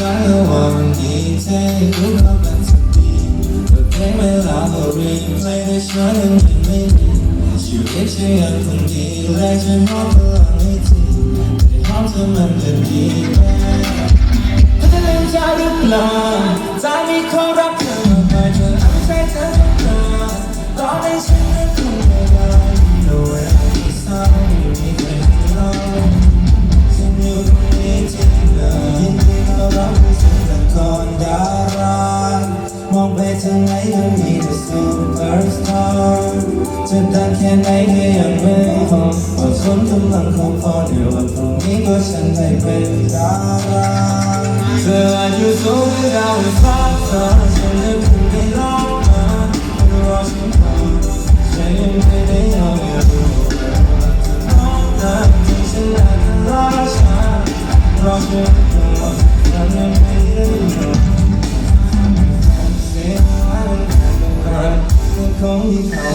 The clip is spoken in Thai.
ก็ว่างนดีเท่รู้เข้ากันสักทีเปิดเพลงเวลาเราเรียนเพลงแต่ฉันยังไม่มีชีวิตฉันยังคงดีและฉันมอบพลังให้เธอามอไหนก็มีแต่ซูเปอร์สตาร์จะดังแค่ไหนก็ยังไม่พออดทนกำลังคงพอเดี๋ยววันพรุ่งนี้ก็ฉันได้เป็นดาราเธออายุสูงไม่ได้ฟ้าฟ้าฉันยังคงไม่ลองมาไม่รอฉันพอฉันยังไม่ได้ยอมอย่ารู้น้องนะที่ฉันอาจจะรอช้ารอฉันก่อน ที่ค